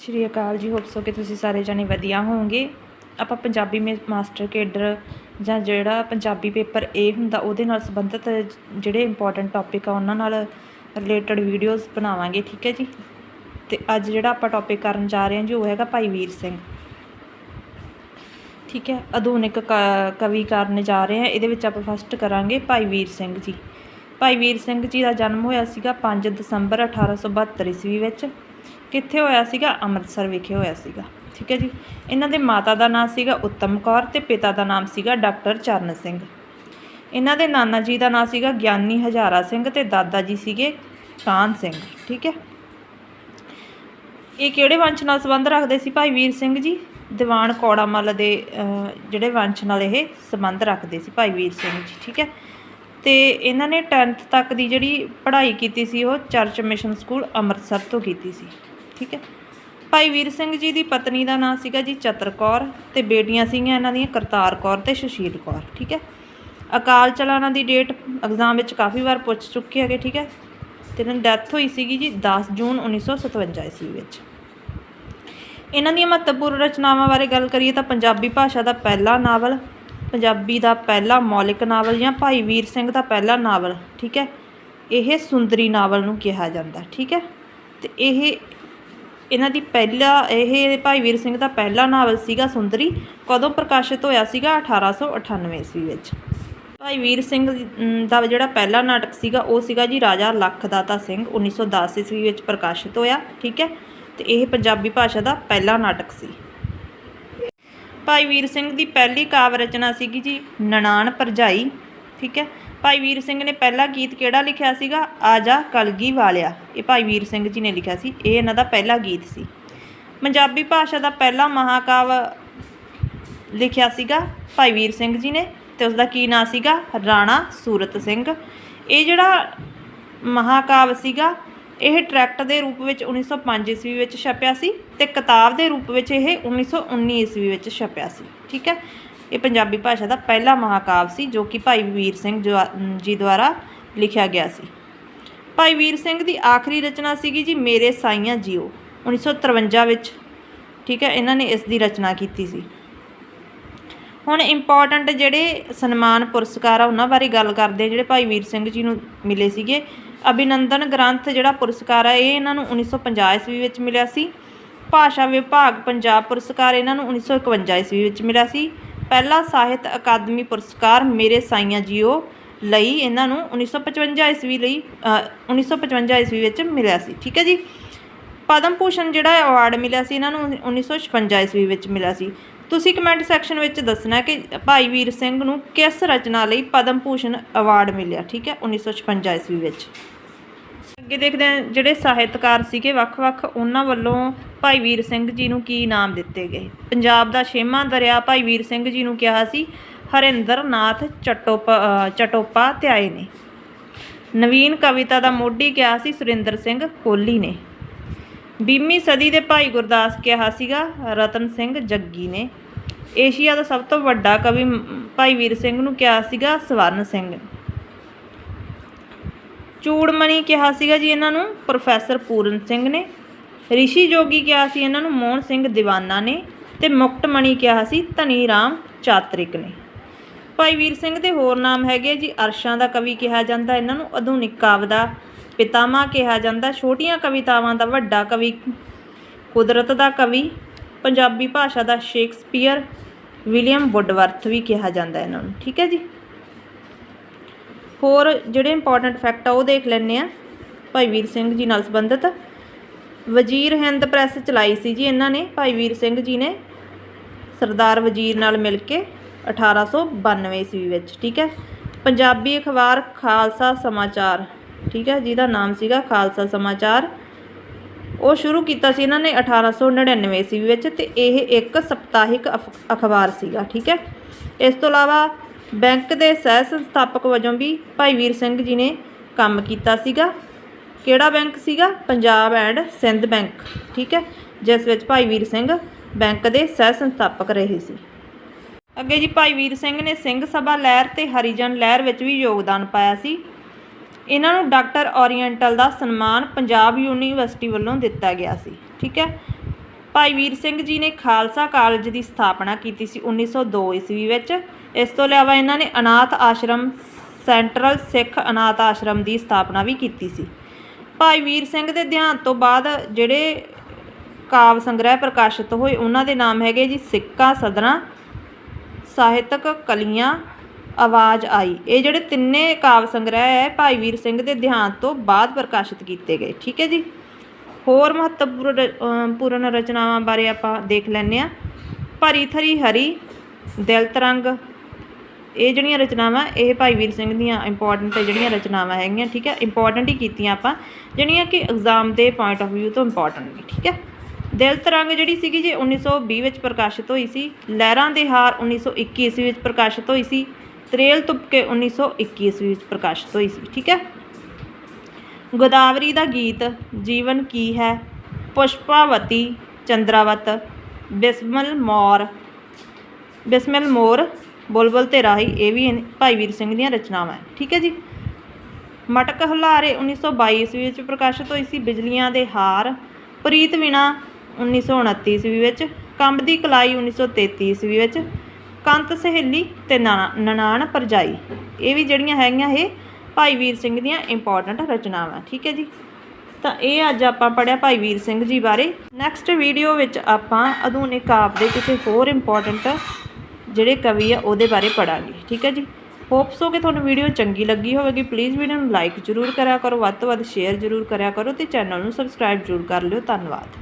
ਸ਼੍ਰੀ ਅਕਾਲ ਜੀ hope so ਕਿ ਤੁਸੀਂ ਸਾਰੇ ਜਾਣੇ ਵਧੀਆ ਹੋਵੋਗੇ। ਆਪਾਂ ਪੰਜਾਬੀ ਮੇ ਮਾਸਟਰ ਕੇਡਰ ਜਾਂ ਜਿਹੜਾ ਪੰਜਾਬੀ ਪੇਪਰ ਏ ਹੁੰਦਾ, ਉਹਦੇ ਨਾਲ ਸੰਬੰਧਿਤ ਜਿਹੜੇ ਇੰਪੋਰਟੈਂਟ ਟੌਪਿਕ ਆ, ਉਹਨਾਂ ਨਾਲ ਰਿਲੇਟਡ ਵੀਡੀਓਜ਼ ਬਣਾਵਾਂਗੇ, ਠੀਕ ਹੈ ਜੀ? ਤੇ ਅੱਜ ਜਿਹੜਾ ਆਪਾਂ ਟੌਪਿਕ ਕਰਨ ਜਾ ਰਹੇ ਹਾਂ ਜੀ, ਉਹ ਹੈਗਾ ਭਾਈ ਵੀਰ ਸਿੰਘ। ਠੀਕ ਹੈ, ਆਧੁਨਿਕ ਕ- ਕਵੀ ਕਰਨ ਜਾ ਰਹੇ ਹਾਂ, ਇਹਦੇ ਵਿੱਚ ਆਪਾਂ ਫਸਟ ਕਰਾਂਗੇ ਭਾਈ ਵੀਰ ਸਿੰਘ ਜੀ। ਭਾਈ ਵੀਰ ਸਿੰਘ ਜੀ ਦਾ ਜਨਮ ਹੋਇਆ ਸੀਗਾ 5 ਦਸੰਬਰ 1872 ਈਸਵੀ ਵਿੱਚ। ਕਿੱਥੇ ਹੋਇਆ ਸੀਗਾ? ਅੰਮ੍ਰਿਤਸਰ ਵਿਖੇ ਹੋਇਆ ਸੀਗਾ। ਠੀਕ ਹੈ ਜੀ। ਇਹਨਾਂ ਦੇ ਮਾਤਾ ਦਾ ਨਾਮ ਸੀਗਾ ਉੱਤਮ ਕੌਰ ਤੇ ਪਿਤਾ ਦਾ ਨਾਮ ਸੀਗਾ ਡਾਕਟਰ ਚਰਨ ਸਿੰਘ। ਇਹਨਾਂ ਦੇ ਨਾਨਾ ਜੀ ਦਾ ਨਾਮ ਸੀਗਾ ਗਿਆਨੀ ਹਜ਼ਾਰਾ ਸਿੰਘ ਤੇ ਦਾਦਾ ਜੀ ਸੀਗੇ ਕਾਨ ਸਿੰਘ। ਠੀਕ ਹੈ। ਇਹ ਕਿਹੜੇ ਵੰਸ਼ ਨਾਲ ਸੰਬੰਧ ਰੱਖਦੇ ਸੀ ਭਾਈ ਵੀਰ ਸਿੰਘ ਜੀ? ਦੀਵਾਨ ਕੌੜਾ ਮੱਲ ਦੇ ਜਿਹੜੇ ਵੰਸ਼ ਨਾਲ ਇਹ ਸੰਬੰਧ ਰੱਖਦੇ ਸੀ ਭਾਈ ਵੀਰ ਸਿੰਘ ਜੀ। ਠੀਕ ਹੈ। ਤੇ ਇਹਨਾਂ ਨੇ 10th ਤੱਕ ਦੀ ਜਿਹੜੀ ਪੜ੍ਹਾਈ ਕੀਤੀ ਸੀ ਉਹ ਚਰਚ ਮਿਸ਼ਨ ਸਕੂਲ ਅੰਮ੍ਰਿਤਸਰ ਤੋਂ ਕੀਤੀ ਸੀ। ਠੀਕ ਹੈ। ਭਾਈ ਵੀਰ ਸਿੰਘ ਜੀ ਦੀ ਪਤਨੀ ਦਾ ਨਾਂ ਸੀਗਾ ਜੀ ਚਤਰ ਕੌਰ ਤੇ ਬੇਟੀਆਂ ਸੀਗੀਆਂ ਇਹਨਾਂ ਦੀਆਂ ਕਰਤਾਰ ਕੌਰ ਤੇ ਸੁਸ਼ੀਲ ਕੌਰ, ਠੀਕ ਹੈ। ਅਕਾਲ ਚਲਾਣਾ ਦੀ ਡੇਟ ਐਗਜ਼ਾਮ ਵਿੱਚ ਕਾਫੀ ਵਾਰ ਪੁੱਛ ਚੁੱਕੇ ਹੈਗੇ, ਠੀਕ ਹੈ। ਤੇ ਇਹਨਾਂ ਦੀ ਡੈਥ ਹੋਈ ਸੀਗੀ ਜੀ 10 ਜੂਨ 1957 ਈਸਵੀ ਵਿੱਚ। ਇਹਨਾਂ ਦੀਆਂ ਮਹੱਤਵਪੂਰਨ ਰਚਨਾਵਾਂ ਬਾਰੇ ਗੱਲ ਕਰੀਏ ਤਾਂ ਪੰਜਾਬੀ ਭਾਸ਼ਾ ਦਾ ਪਹਿਲਾ ਨਾਵਲ, ਪੰਜਾਬੀ ਦਾ ਪਹਿਲਾ ਮੌਲਿਕ ਨਾਵਲ ਜਾਂ ਭਾਈ ਵੀਰ ਸਿੰਘ ਦਾ ਪਹਿਲਾ ਨਾਵਲ, ਠੀਕ ਹੈ। ਇਹ ਸੁੰਦਰੀ ਨਾਵਲ ਨੂੰ ਕਿਹਾ ਜਾਂਦਾ, ਠੀਕ ਹੈ। ਤੇ ਇਹ ਇਹਨਾਂ ਦੀ ਪਹਿਲਾ, ਇਹ ਭਾਈ ਵੀਰ ਸਿੰਘ ਦਾ ਪਹਿਲਾ ਨਾਵਲ ਸੀਗਾ ਸੁੰਦਰੀ, ਕਦੋਂ ਪ੍ਰਕਾਸ਼ਿਤ ਹੋਇਆ ਸੀਗਾ? 1898 ਈਸਵੀ ਵਿੱਚ। ਭਾਈ ਵੀਰ ਸਿੰਘ ਦਾ ਜਿਹੜਾ ਪਹਿਲਾ ਨਾਟਕ ਸੀਗਾ, ਉਹ ਸੀਗਾ ਜੀ ਰਾਜਾ ਲਖਦਾਤਾ ਸਿੰਘ 1910 ਈਸਵੀ ਵਿੱਚ ਪ੍ਰਕਾਸ਼ਿਤ ਹੋਇਆ, ਠੀਕ ਹੈ? ਤੇ ਇਹ ਪੰਜਾਬੀ ਭਾਸ਼ਾ ਦਾ ਪਹਿਲਾ ਨਾਟਕ ਸੀ। ਭਾਈ ਵੀਰ ਸਿੰਘ ਦੀ ਪਹਿਲੀ ਕਾਵਿ ਰਚਨਾ ਸੀਗੀ ਜੀ ਨਨਾਣ ਭਰਜਾਈ, ਠੀਕ ਹੈ? ਭਾਈ ਵੀਰ ਸਿੰਘ ਨੇ ਪਹਿਲਾ ਗੀਤ ਕਿਹੜਾ ਲਿਖਿਆ ਸੀਗਾ? ਆਜਾ ਕਲਗੀ ਵਾਲਿਆ। ਇਹ ਭਾਈ ਵੀਰ ਸਿੰਘ ਜੀ ਨੇ ਲਿਖਿਆ ਸੀ। ਇਹ ਇਹਨਾਂ ਦਾ ਪਹਿਲਾ ਗੀਤ ਸੀ। ਪੰਜਾਬੀ ਭਾਸ਼ਾ ਦਾ ਪਹਿਲਾ ਮਹਾਕਾਵ ਲਿਖਿਆ ਸੀਗਾ ਭਾਈ ਵੀਰ ਸਿੰਘ ਜੀ ਨੇ ਤੇ ਉਸ ਦਾ ਕੀ ਨਾਂ ਸੀਗਾ? ਰਾਣਾ ਸੂਰਤ ਸਿੰਘ। ਇਹ ਜਿਹੜਾ ਮਹਾਕਾਵ ਸੀਗਾ, ਇਹ ਟਰੈਕਟ ਦੇ ਰੂਪ ਵਿੱਚ 1905 ਈਸਵੀ ਵਿੱਚ ਛਪਿਆ ਸੀ ਤੇ ਕਿਤਾਬ ਦੇ ਰੂਪ ਵਿੱਚ ਇਹ 1919 ਈਸਵੀ ਵਿੱਚ ਛਪਿਆ ਸੀ। ਠੀਕ ਹੈ? ਇਹ ਪੰਜਾਬੀ ਭਾਸ਼ਾ ਦਾ ਪਹਿਲਾ ਮਹਾਕਾਵ ਸੀ, ਜੋ ਕਿ ਭਾਈ ਵੀਰ ਸਿੰਘ ਜੋ- ਜੀ ਦੁਆਰਾ ਲਿਖਿਆ ਗਿਆ ਸੀ। ਭਾਈ ਵੀਰ ਸਿੰਘ ਦੀ ਆਖਰੀ ਰਚਨਾ ਸੀਗੀ ਜੀ, ਮੇਰੇ ਸਾਈਆਂ ਜੀਓ 1953 ਵਿੱਚ। ਠੀਕ ਹੈ, ਇਹਨਾਂ ਨੇ ਇਸ ਦੀ ਰਚਨਾ ਕੀਤੀ ਸੀ। ਹੁਣ ਇੰਪੋਰਟੈਂਟ ਜਿਹੜੇ ਸਨਮਾਨ ਪੁਰਸਕਾਰ ਆ, ਉਹਨਾਂ ਬਾਰੇ ਗੱਲ ਕਰਦੇ ਆ ਜਿਹੜੇ ਭਾਈ ਵੀਰ ਸਿੰਘ ਜੀ ਨੂੰ ਮਿਲੇ ਸੀਗੇ। ਅਭਿਨੰਦਨ ਗ੍ਰੰਥ ਜਿਹੜਾ ਪੁਰਸਕਾਰ ਆ, ਇਹ ਇਹਨਾਂ ਨੂੰ 1950 ਈਸਵੀ ਵਿੱਚ ਮਿਲਿਆ ਸੀ। ਭਾਸ਼ਾ ਵਿਭਾਗ ਪੰਜਾਬ ਪੁਰਸਕਾਰ ਇਹਨਾਂ ਨੂੰ 1951 ਈਸਵੀ ਵਿੱਚ ਮਿਲਿਆ ਸੀ। ਪਹਿਲਾ ਸਾਹਿਤ ਅਕਾਦਮੀ ਪੁਰਸਕਾਰ ਮੇਰੇ ਸਾਈਆਂ ਜੀਓ ਲਈ ਇਹਨਾਂ ਨੂੰ 1955 ਈਸਵੀ ਲਈ ਅ, 1955 ਈਸਵੀ ਵਿੱਚ ਮਿਲਿਆ ਸੀ। ਠੀਕ ਹੈ ਜੀ? ਪਦਮ ਭੂਸ਼ਣ ਜਿਹੜਾ ਅਵਾਰਡ ਮਿਲਿਆ ਸੀ ਇਹਨਾਂ ਨੂੰ 1956 ਈਸਵੀ ਵਿੱਚ ਮਿਲਿਆ ਸੀ। ਤੁਸੀਂ ਕਮੈਂਟ ਸੈਕਸ਼ਨ ਵਿੱਚ ਦੱਸਣਾ ਕਿ ਭਾਈ ਵੀਰ ਸਿੰਘ ਨੂੰ ਕਿਸ ਰਚਨਾ ਲਈ ਪਦਮ ਭੂਸ਼ਣ ਅਵਾਰਡ ਮਿਲਿਆ? ਠੀਕ ਹੈ 1956 ਈਸਵੀ ਵਿੱਚ। ਅੱਗੇ ਦੇਖਦੇ ਹਾਂ ਜਿਹੜੇ ਸਾਹਿਤਕਾਰ ਸੀਗੇ ਵੱਖ-ਵੱਖ ਉਹਨਾਂ ਵੱਲੋਂ ਭਾਈ ਵੀਰ ਸਿੰਘ ਜੀ ਨੂੰ ਕੀ ਨਾਮ ਦਿੱਤੇ ਗਏ? ਪੰਜਾਬ ਦਾ ਛੇਵਾਂ ਦਰਿਆ ਭਾਈ ਵੀਰ ਸਿੰਘ ਜੀ ਨੂੰ ਕਿਹਾ ਸੀ ਹਰਿੰਦਰ ਨਾਥ ਚਟੋਪਾ ਅ, ਚਟੋਪਾ ਧਿਆਏ ਨੇ। ਨਵੀਨ ਕਵਿਤਾ ਦਾ ਮੋਢੀ ਕਿਹਾ ਸੀ ਸੁਰਿੰਦਰ ਸਿੰਘ ਕੋਹਲੀ ਨੇ। ਵੀਹਵੀਂ ਸਦੀ ਦੇ ਭਾਈ ਗੁਰਦਾਸ ਕਿਹਾ ਸੀਗਾ ਰਤਨ ਸਿੰਘ ਜੱਗੀ ਨੇ। ਏਸ਼ੀਆ ਦਾ ਸਭ ਤੋਂ ਵੱਡਾ ਕਵੀ ਭਾਈ ਵੀਰ ਸਿੰਘ ਨੂੰ ਕਿਹਾ ਸੀਗਾ ਸਵਰਨ ਸਿੰਘ। ਚੂੜਮਣੀ ਕਿਹਾ ਸੀਗਾ ਜੀ ਇਹਨਾਂ ਨੂੰ, ਪ੍ਰੋਫੈਸਰ ਪੂਰਨ ਸਿੰਘ ਨੇ। ਰਿਸ਼ੀ ਜੋਗੀ ਕਿਹਾ ਸੀ ਇਹਨਾਂ ਨੂੰ, ਮੋਹਨ ਸਿੰਘ ਦੀਵਾਨਾ ਨੇ। ਤੇ ਮੁਕਟਮਣੀ ਕਿਹਾ ਸੀ ਧਨੀ ਰਾਮ ਚਾਤਰਿਕ ਨੇ। ਭਾਈ ਵੀਰ ਸਿੰਘ ਦੇ ਹੋਰ ਨਾਮ ਹੈਗੇ ਜੀ, ਅਰਸ਼ਾਂ ਦਾ ਕਵੀ ਕਿਹਾ ਜਾਂਦਾ, ਇਹਨਾਂ ਨੂੰ ਆਧੁਨਿਕ ਕਾਵਿ ਦਾ ਪਿਤਾਮਾ ਕਿਹਾ ਜਾਂਦਾ। ਛੋਟੀਆਂ ਕਵਿਤਾਵਾਂ ਦਾ ਵੱਡਾ ਕਵੀ, ਕੁਦਰਤ ਦਾ ਕਵੀ, ਪੰਜਾਬੀ ਭਾਸ਼ਾ ਦਾ ਸ਼ੇਕਸਪੀਅਰ ਵਿਲੀਅਮ ਵੁੱਡਵਰਥ ਵੀ ਕਿਹਾ ਜਾਂਦਾ ਇਹਨਾਂ ਨੂੰ। ਠੀਕ ਹੈ ਜੀ? ਹੋਰ ਜਿਹੜੇ ਇੰਪੋਰਟੈਂਟ ਫੈਕਟ ਆ, ਉਹ ਦੇਖ ਲੈਂਦੇ ਆ। ਭਾਈ ਵੀਰ ਸਿੰਘ ਜੀ ਨਾਲ ਸੰਬੰਧਿਤ। ਵਜ਼ੀਰ ਹਿੰਦ ਪ੍ਰੈਸ ਚਲਾਈ ਸੀ ਜੀ ਇਹਨਾਂ ਨੇ। ਭਾਈ ਵੀਰ ਸਿੰਘ ਜੀ ਨੇ ਸਰਦਾਰ ਵਜ਼ੀਰ ਨਾਲ ਮਿਲ ਕੇ 1892 ਈਸਵੀ ਵਿੱਚ, ਠੀਕ ਹੈ। ਪੰਜਾਬੀ ਅਖਬਾਰ ਖਾਲਸਾ ਸਮਾਚਾਰ, ਠੀਕ ਹੈ, ਜਿਹਦਾ ਨਾਮ ਸੀਗਾ ਖਾਲਸਾ ਸਮਾਚਾਰ। ਉਹ ਸ਼ੁਰੂ ਕੀਤਾ ਸੀ ਇਹਨਾਂ ਨੇ 1899 ਈਸਵੀ ਵਿੱਚ ਤੇ ਇਹ ਇੱਕ ਸਪਤਾਹਿਕ ਅਫ- ਅਖਬਾਰ ਸੀਗਾ, ਠੀਕ ਹੈ। ਇਸ ਤੋਂ ਇਲਾਵਾ ਬੈਂਕ ਦੇ ਸਹਿ ਸੰਸਥਾਪਕ ਵਜੋਂ ਵੀ ਭਾਈ ਵੀਰ ਸਿੰਘ ਜੀ ਨੇ ਕੰਮ ਕੀਤਾ ਸੀਗਾ। ਕਿਹੜਾ ਬੈਂਕ ਸੀਗਾ? ਪੰਜਾਬ ਐਂਡ ਸਿੰਧ ਬੈਂਕ, ਠੀਕ ਹੈ? ਜਿਸ ਵਿੱਚ ਭਾਈ ਵੀਰ ਸਿੰਘ ਬੈਂਕ ਦੇ ਸਹਿ ਸੰਸਥਾਪਕ ਰਹੇ ਸੀ। ਅੱਗੇ ਜੀ ਭਾਈ ਵੀਰ ਸਿੰਘ ਨੇ ਸਿੰਘ ਸਭਾ ਲਹਿਰ ਤੇ ਹਰੀਜਨ ਲਹਿਰ ਵਿੱਚ ਵੀ ਯੋਗਦਾਨ ਪਾਇਆ ਸੀ। ਇਹਨਾਂ ਨੂੰ ਡਾਕਟਰ ਓਰੀਐਂਟਲ ਦਾ ਸਨਮਾਨ ਪੰਜਾਬ ਯੂਨੀਵਰਸਿਟੀ ਵੱਲੋਂ ਦਿੱਤਾ ਗਿਆ ਸੀ, ਠੀਕ ਹੈ? ਭਾਈ ਵੀਰ ਸਿੰਘ ਜੀ ਨੇ ਖਾਲਸਾ ਕਾਲਜ ਦੀ ਸਥਾਪਨਾ ਕੀਤੀ ਸੀ 1902 ਈਸਵੀ ਵਿੱਚ। ਇਸ ਤੋਂ ਇਲਾਵਾ ਇਹਨਾਂ ਨੇ ਅਨਾਥ ਆਸ਼ਰਮ, ਸੈਂਟਰਲ ਸਿੱਖ ਅਨਾਥ ਆਸ਼ਰਮ ਦੀ ਸਥਾਪਨਾ ਵੀ ਕੀਤੀ ਸੀ। ਭਾਈ ਵੀਰ ਸਿੰਘ ਦੇ ਦੇਹਾਂਤ ਤੋਂ ਬਾਅਦ ਜਿਹੜੇ ਕਾਵ ਸੰਗ੍ਰਹਿ ਪ੍ਰਕਾਸ਼ਿਤ ਹੋਏ, ਉਹਨਾਂ ਦੇ ਨਾਮ ਹੈਗੇ ਜੀ ਸਿੱਕਾ ਸਦਰਾਂ, ਸਾਹਿਤਕ ਕਲੀਆਂ, ਆਵਾਜ਼ ਆਈ। ਇਹ ਜਿਹੜੇ ਤਿੰਨੇ ਕਾਵ ਸੰਗ੍ਰਹਿ ਹੈ, ਭਾਈ ਵੀਰ ਸਿੰਘ ਦੇ ਦੇਹਾਂਤ ਤੋਂ ਬਾਅਦ ਪ੍ਰਕਾਸ਼ਿਤ ਕੀਤੇ ਗਏ। ਠੀਕ ਹੈ ਜੀ? ਹੋਰ ਮਹੱਤਵਪੂਰਨ ਪੂਰਨ ਰਚਨਾਵਾਂ ਬਾਰੇ ਆਪਾਂ ਦੇਖ ਲੈਂਦੇ ਆ ਭਰੀ ਥਰੀ ਹਰੀ, ਦਿਲ ਤਰੰਗ ਇਹ ਜਿਹੜੀਆਂ ਰਚਨਾਵਾਂ, ਇਹ ਭਾਈ ਵੀਰ ਸਿੰਘ ਦੀਆਂ ਇੰਪੋਰਟੈਂਟ ਜਿਹੜੀਆਂ ਰਚਨਾਵਾਂ ਹੈਗੀਆਂ, ਠੀਕ ਹੈ? ਇੰਪੋਰਟੈਂਟ ਹੀ ਕੀਤੀਆਂ ਆਪਾਂ, ਜਿਹੜੀਆਂ ਕਿ ਐਗਜ਼ਾਮ ਦੇ ਪੁਆਇੰਟ ਆਫ View ਤੋਂ ਇੰਪੋਰਟੈਂਟ ਨੇ, ਠੀਕ ਹੈ? ਦਿਲ ਤਰੰਗ ਜਿਹੜੀ ਸੀਗੀ ਜੀ 1920 ਵਿੱਚ ਪ੍ਰਕਾਸ਼ਿਤ ਹੋਈ ਸੀ। ਲਹਿਰਾਂ ਦੇ ਹਾਰ 1921 ਈਸਵੀ ਵਿੱਚ ਪ੍ਰਕਾਸ਼ਿਤ ਹੋਈ ਸੀ। ਤਰੇਲ ਤੁਪਕੇ 1921 ਈਸਵੀ ਵਿੱਚ ਪ੍ਰਕਾਸ਼ਿਤ ਹੋਈ ਸੀ, ਠੀਕ ਹੈ? ਗੋਦਾਵਰੀ ਦਾ ਗੀਤ, ਜੀਵਨ ਕੀ ਹੈ? ਪੁਸ਼ਪਾਵਤੀ, ਚੰਦਰਾਵਤ, ਬਿਸਮਲ ਮੌਰ, ਬਿਸਮਲ ਮੋਰ ਬੁਲਬੁਲ ਤੇ ਰਾਹੀ, ਇਹ ਵੀ ਭਾਈ ਵੀਰ ਸਿੰਘ ਦੀਆਂ ਰਚਨਾਵਾਂ ਠੀਕ ਹੈ ਜੀ? ਮਟਕ ਹੁਲਾਰੇ 1922 ਈਸਵੀ ਵਿੱਚ ਪ੍ਰਕਾਸ਼ਿਤ ਹੋਈ ਸੀ ਬਿਜਲੀਆਂ ਦੇ ਹਾਰ। ਪ੍ਰੀਤ ਵੀਣਾ 1929 ਈਸਵੀ ਵਿੱਚ, ਕੰਬ ਦੀ ਕਲਾਈ 1933 ਈਸਵੀ ਵਿੱਚ, ਕੰਤ ਸਹੇਲੀ ਤੇ ਨਨਾਣ ਪਰਜਾਈ। ਇਹ ਵੀ ਜਿਹੜੀਆਂ ਹੈਗੀਆਂ ਇਹ ਭਾਈ ਵੀਰ ਸਿੰਘ ਦੀਆਂ ਇੰਪੋਰਟੈਂਟ ਰਚਨਾਵਾਂ ਠੀਕ ਹੈ ਜੀ? ਤਾਂ ਇਹ ਅੱਜ ਆਪਾਂ ਪੜਿਆ ਭਾਈ ਵੀਰ ਸਿੰਘ ਜੀ ਬਾਰੇ। ਨੈਕਸਟ ਵੀਡੀਓ ਵਿੱਚ ਆਪਾਂ ਆਧੁਨਿਕ ਕਾਵਿ ਦੇ ਕਿਸੇ ਹੋਰ ਇੰਪੋਰਟੈਂਟ ਜਿਹੜੇ ਕਵੀ ਆ, ਉਹਦੇ ਬਾਰੇ ਪੜਾਂਗੇ ਠੀਕ ਹੈ ਜੀ? ਹੋਪ ਸੋ ਕਿ ਤੁਹਾਨੂੰ ਵੀਡੀਓ ਚੰਗੀ ਲੱਗੀ ਹੋਵੇਗੀ। ਪਲੀਜ਼ ਵੀਡੀਓ ਨੂੰ ਲਾਈਕ ਜ਼ਰੂਰ ਕਰਿਆ ਕਰੋ। ਵੱਧ ਤੋਂ ਵੱਧ ਸ਼ੇਅਰ ਜ਼ਰੂਰ ਕਰਿਆ ਕਰੋ ਤੇ ਚੈਨਲ ਨੂੰ ਸਬਸਕ੍ਰਾਈਬ ਜ਼ਰੂਰ ਕਰ ਲਿਓ। ਧੰਨਵਾਦ।